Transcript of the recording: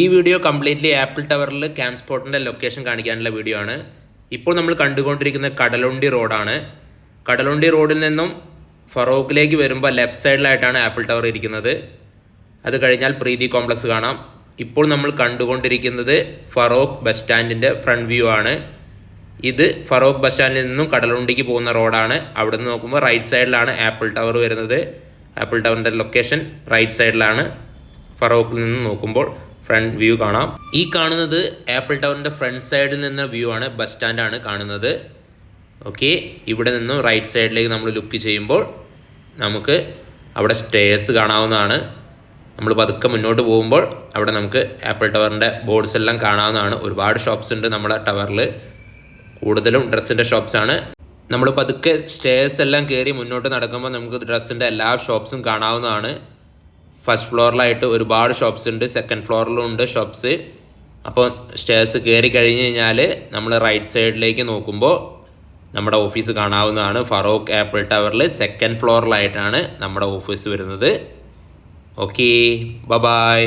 ഈ video completely Apple ടവറിൽ camp സ്പോട്ടിന്റെ ലൊക്കേഷൻ കാണിക്കാനുള്ള വീഡിയോ ആണ്. ഇപ്പോൾ നമ്മൾ കണ്ടുകൊണ്ടിരിക്കുന്നത് കടലുണ്ടി റോഡാണ്. കടലുണ്ടി റോഡിൽ നിന്നും ഫറോക്കിലേക്ക് വരുമ്പോൾ ലെഫ്റ്റ് സൈഡിലായിട്ടാണ് ആപ്പിൾ ടവർ ഇരിക്കുന്നത്. അത് കഴിഞ്ഞാൽ പ്രീതി കോംപ്ലക്സ് കാണാം. ഇപ്പോൾ നമ്മൾ കണ്ടുകൊണ്ടിരിക്കുന്നത് ഫറോക്ക് ബസ് സ്റ്റാൻഡിന്റെ ഫ്രണ്ട് വ്യൂ ആണ്. ഇത് ഫറോക്ക് ബസ് സ്റ്റാൻഡിൽ നിന്നും കടലുണ്ടിക്ക് പോകുന്ന റോഡാണ്. അവിടെ നിന്ന് നോക്കുമ്പോൾ റൈറ്റ് സൈഡിലാണ് ആപ്പിൾ ടവർ വരുന്നത്. ആപ്പിൾ ടവറിന്റെ ലൊക്കേഷൻ റൈറ്റ് സൈഡിലാണ് ഫറോക്കിൽ നിന്ന് നോക്കുമ്പോൾ ഫ്രണ്ട് വ്യൂ കാണാം. ഈ കാണുന്നത് ആപ്പിൾ ടവറിന്റെ ഫ്രണ്ട് സൈഡിൽ നിന്ന് വ്യൂ ആണ്. ബസ് സ്റ്റാൻഡാണ് കാണുന്നത്. ഓക്കെ. ഇവിടെ നിന്നും റൈറ്റ് സൈഡിലേക്ക് നമ്മൾ ലുക്ക് ചെയ്യുമ്പോൾ നമുക്ക് അവിടെ സ്റ്റേഴ്സ് കാണാവുന്നതാണ്. നമ്മൾ പതുക്കെ മുന്നോട്ട് പോകുമ്പോൾ അവിടെ നമുക്ക് ആപ്പിൾ ടവറിന്റെ ബോർഡ്സ് എല്ലാം കാണാവുന്നതാണ്. ഒരുപാട് ഷോപ്സ് ഉണ്ട് നമ്മുടെ ടവറിൽ. കൂടുതലും ഡ്രസ്സിന്റെ ഷോപ്സാണ് നമ്മൾ പതുക്കെ സ്റ്റേഴ്സ് എല്ലാം കയറി മുന്നോട്ട് നടക്കുമ്പോൾ നമുക്ക് ഡ്രസ്സിന്റെ എല്ലാ ഷോപ്സും കാണാവുന്നതാണ്. ഫസ്റ്റ് ഫ്ലോറിലായിട്ട് ഒരുപാട് ഷോപ്സ് ഉണ്ട് സെക്കൻഡ് ഫ്ലോറിലും ഉണ്ട് ഷോപ്സ് അപ്പോൾ സ്റ്റേഴ്സ് കയറി കഴിഞ്ഞ് കഴിഞ്ഞാൽ നമ്മൾ റൈറ്റ് സൈഡിലേക്ക് നോക്കുമ്പോൾ നമ്മുടെ ഓഫീസ് കാണാവുന്നതാണ്. ഫറോക്ക് ആപ്പിൾ ടവറിൽ സെക്കൻഡ് ഫ്ലോറിലായിട്ടാണ് നമ്മുടെ ഓഫീസ് വരുന്നത്. ഓക്കേ ബ ബായ്